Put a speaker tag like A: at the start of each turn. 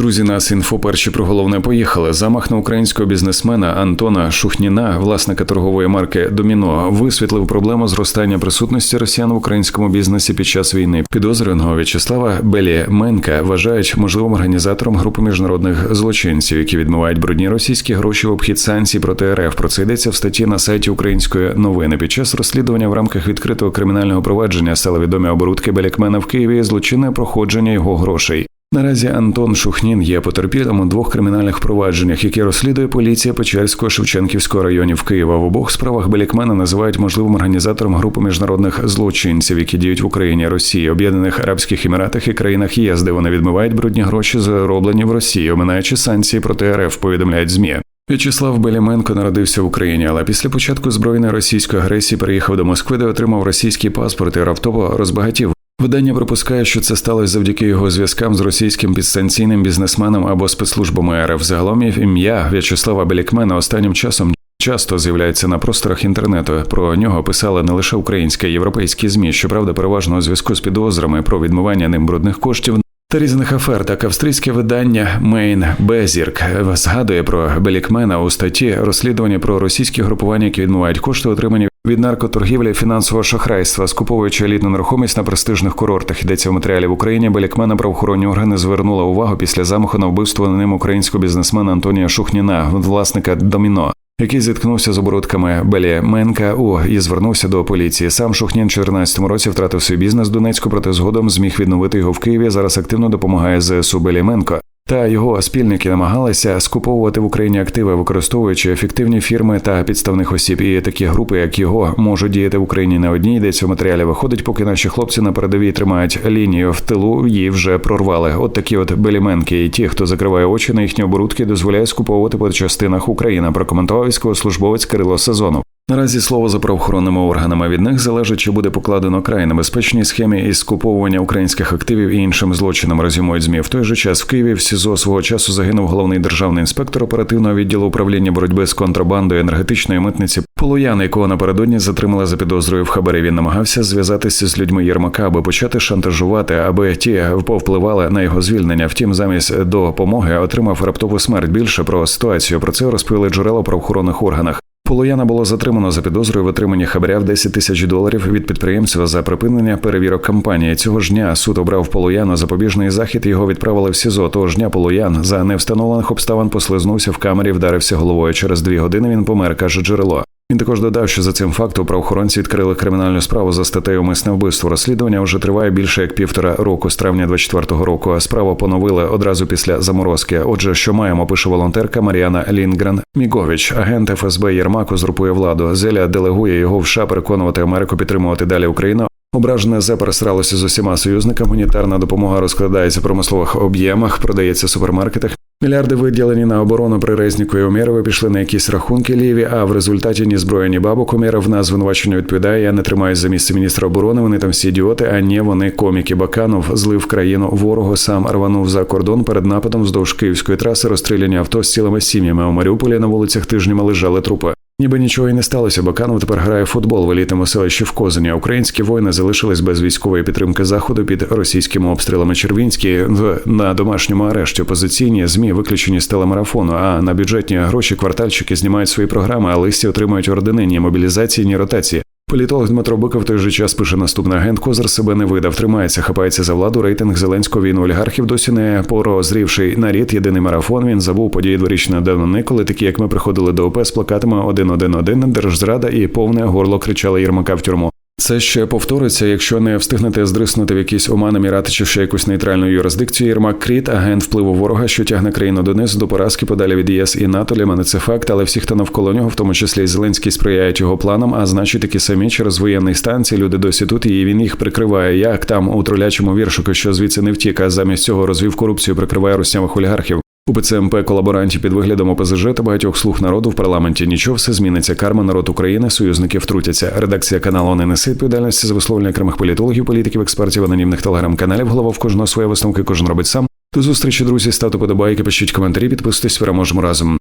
A: Друзі, нас інфо перші про головне поїхали. Замах на українського бізнесмена Антона Шухніна, власника торгової марки Доміно, висвітлив проблему зростання присутності росіян в українському бізнесі під час війни. Підозрюваного В'ячеслава Беліменка вважають можливим організатором групи міжнародних злочинців, які відмивають брудні російські гроші в обхід санкцій проти РФ. Про це йдеться в статті на сайті Української новини. Під час розслідування в рамках відкритого кримінального провадження стали відомі оборудки Белікмена в Києві, і злочинне проходження його грошей. Наразі Антон Шухнін є потерпілим у двох кримінальних провадженнях, які розслідує поліція Печерського Шевченківського районів Києва. В обох справах Белікмена називають можливим організатором групи міжнародних злочинців, які діють в Україні, Росії, Об'єднаних Арабських Еміратах і країнах ЄС, де вони відмивають брудні гроші, зароблені в Росії, оминаючи санкції проти РФ, повідомляють змі. В'ячеслав Беліменко народився в Україні, але після початку збройної російської агресії переїхав до Москви, де отримав російський паспорт і раптово розбагатів. Видання припускає, що це сталося завдяки його зв'язкам з російським підстанційним бізнесменом або спецслужбами РФ. Загалом ім'я В'ячеслава Белікмена останнім часом часто з'являється на просторах інтернету. Про нього писали не лише українські, а й європейські змі, щоправда, переважно у зв'язку з підозрами про відмивання ним брудних коштів. Та різних афер так австрійське видання Мейн Безірк згадує про Белікмена у статті розслідування про російські групування, які відмивають кошти, отримані від наркоторгівлі фінансового шахрайства, скуповуючи елітну нерухомість на престижних курортах. Йдеться в матеріалі в Україні. Белікмена правоохоронні органи звернула увагу після замаху на вбивство на ним українського бізнесмена Антонія Шухніна, власника Доміно. Який зіткнувся з оборудками Белі Менка у і звернувся до поліції. Сам в 2014 році втратив свій бізнес в Донецьку, проте згодом зміг відновити його в Києві. Зараз активно допомагає ЗСУ Беліменко. Та його спільники намагалися скуповувати в Україні активи, використовуючи ефективні фірми та підставних осіб. І такі групи, як його, можуть діяти в Україні не одній. Йдеться в матеріалі виходить, поки наші хлопці на передовій тримають лінію в тилу. Її вже прорвали. От такі от беліменки, і ті, хто закриває очі на їхні оборудки, дозволяє скуповувати по частинах Україна. Прокоментував військовослужбовець Кирило Сезонов. Наразі слово за правоохоронними органами від них залежить, чи буде покладено край небезпечній схемі із скуповування українських активів і іншим злочинам. Резюмують змі в той же час в Києві в СІЗО свого часу загинув головний державний інспектор оперативного відділу управління боротьби з контрабандою енергетичної митниці Полуян, якого напередодні затримали за підозрою в хабарі. Він намагався зв'язатися з людьми Єрмака, аби почати шантажувати, аби ті повпливали на його звільнення. Втім, замість допомоги отримав раптову смерть. Більше про ситуацію про це розповіли джерела в правоохоронних органах. Полуяна було затримано за підозрою в отриманні хабаря в 10 тисяч доларів від підприємства за припинення перевірок кампанії. Цього ж дня суд обрав Полуяна запобіжний захід. Його відправили в СІЗО. Того ж дня Полуян за невстановлених обставин послизнувся в камері, вдарився головою. Через дві години він помер, каже джерело. Він також додав, що за цим фактом правоохоронці відкрили кримінальну справу за статтею «Умисне вбивство. Розслідування вже триває більше як півтора року з травня 24-го року. А справу поновили одразу після заморозки. Отже, що маємо, пише волонтерка Маріана Лінгрен Мігович, агент ФСБ Єрмак узурпує владу. Зеля делегує його в США переконувати Америку підтримувати далі Україну. Ображене зе пересралося з усіма союзниками. Гуманітарна допомога розкладається в промислових об'ємах, продається в супермаркетах. Мільярди виділені на оборону при Резніку і Умєрові пішли на якісь рахунки ліві, а в результаті ні зброї, ні бабок Умєров на звинувачення відповідає. Я не тримаюсь за місце міністра оборони. Вони там всі ідіоти, а ні, вони коміки. Баканов злив країну ворогу, сам рванув за кордон перед нападом вздовж київської траси, розстріляні авто з цілими сім'ями. У Маріуполі на вулицях тижнями лежали трупи. Ніби нічого і не сталося. Баканов тепер грає в футбол в елітному селищі в Козині. а Українські воїни залишились без військової підтримки заходу під російськими обстрілами. Червінські на домашньому арешті опозиційні змі виключені з телемарафону. А на бюджетні гроші квартальщики знімають свої програми, а листі отримують ордени ні мобілізації, ні ротації. Політолог Дмитро Биков в той же час пише наступний агент Козир себе не видав, тримається, хапається за владу. Рейтинг Зеленського війну олігархів досі не порозрівший нарід. Єдиний марафон. Він забув події дворічної давнини, коли такі, як ми приходили до ОП з плакатами «1-1-1», держзрада і повне горло кричали Єрмака в тюрму. Це ще повториться, якщо не встигнете здриснути в якісь омани Мірати чи ще якусь нейтральну юрисдикцію. Єрмак Кріт, агент впливу ворога, що тягне країну донизу до поразки подалі від ЄС і НАТО. Для мене це факт, але всі, хто навколо нього, в тому числі Зеленський, сприяють його планам. А значить, такі самі через воєнний стан ці люди досі тут, і він їх прикриває. Як там у тролячому віршику, що звідси не втік, а замість цього розвів корупцію, прикриває руснявих олігархів. У ПЦМП колаборантів під виглядом ОПЗЖ та багатьох слуг народу в парламенті нічого все зміниться. Карма народ України, союзники втрутяться. Редакція каналу не несе відповідальності за висловлення окремих політологів, політиків, експертів, анонімних телеграм-каналів. Голова в кожного своє висновки, кожен робить сам. До зустрічі, друзі, ставте подобайки, пишіть коментарі, підписуйтесь, переможемо разом.